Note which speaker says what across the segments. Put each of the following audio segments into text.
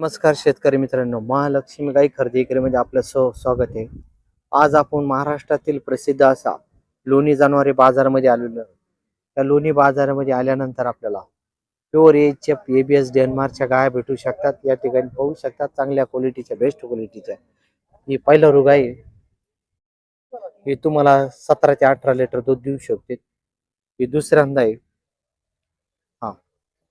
Speaker 1: नमस्कार शेतकरी मित्रांनो महालक्ष्मी गाई खरेदी म्हणजे आपलं सह स्वागत आहे. आज आपण महाराष्ट्रातील प्रसिद्ध असा लोणी जनावरे बाजारामध्ये आलेलो त्या लोणी बाजारामध्ये आल्यानंतर आपल्याला प्युअर एच एफ एबीएस डेन्मार्कच्या गाया भेटू शकतात. या ठिकाणी पाहू शकतात चांगल्या क्वालिटीच्या बेस्ट क्वालिटीच्या. ही पहिलं रोग आहे ही तुम्हाला सतरा ते अठरा लिटर दूध देऊ शकते. ही दुसऱ्यांदा आहे. हा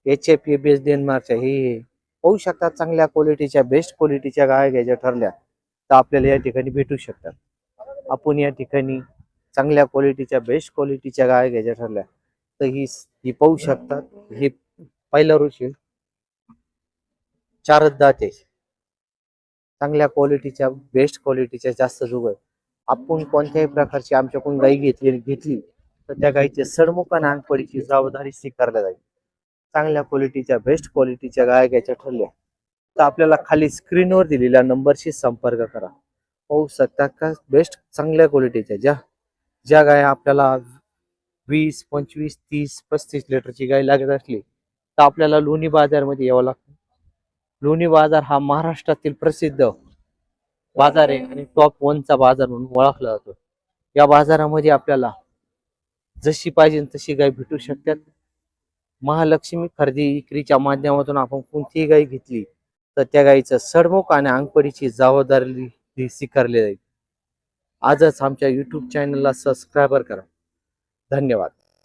Speaker 1: एच एफ एबीएस डेन्मार्कच्या ही पाहू शकतात चांगल्या क्वालिटीच्या बेस्ट क्वालिटीच्या गाय घ्यायच्या ठरल्या तर आपल्याला या ठिकाणी भेटू शकतात. आपण या ठिकाणी चांगल्या क्वालिटीच्या बेस्ट क्वालिटीच्या गाय घ्यायच्या ठरल्या तर ही ही पाहू शकतात. ही पहिला ऋषी चारच दाते. चांगल्या क्वालिटीच्या बेस्ट क्वालिटीच्या जास्त जुग आहे आपण कोणत्याही प्रकारची आमच्याकडून गाई घेतली घेतली तर त्या गाईचे सडमुख नानपडीची जबाबदारी स्वीकारल्या जाईल. चांगल्या क्वालिटीच्या बेस्ट क्वालिटीच्या गाय घ्यायच्या ठरल्या. तर आपल्याला खाली स्क्रीनवर दिलेल्या नंबरशी संपर्क करा. पाहू शकता का? बेस्ट चांगल्या क्वालिटीच्या ज्या ज्या गाय आपल्याला वीस पंचवीस तीस पस्तीस लिटरची गाय लागत असली तर आपल्याला लोणी बाजारमध्ये यावं लागतं. लोणी बाजार हा महाराष्ट्रातील प्रसिद्ध बाजार आहे आणि टॉप वनचा बाजार म्हणून ओळखला जातो. या बाजारामध्ये आपल्याला जशी पाहिजे तशी गाय भेटू शकतात. महालक्ष्मी खरेदी विक्रीच्या माध्यमातून आपण कोणतीही गाय घेतली तर त्या गायीचं सडमुख आणि अंगपडीची जबाबदारी ही स्वीकारली जाईल. आजच आमच्या युट्यूब चॅनलला सबस्क्रायबर करा. धन्यवाद.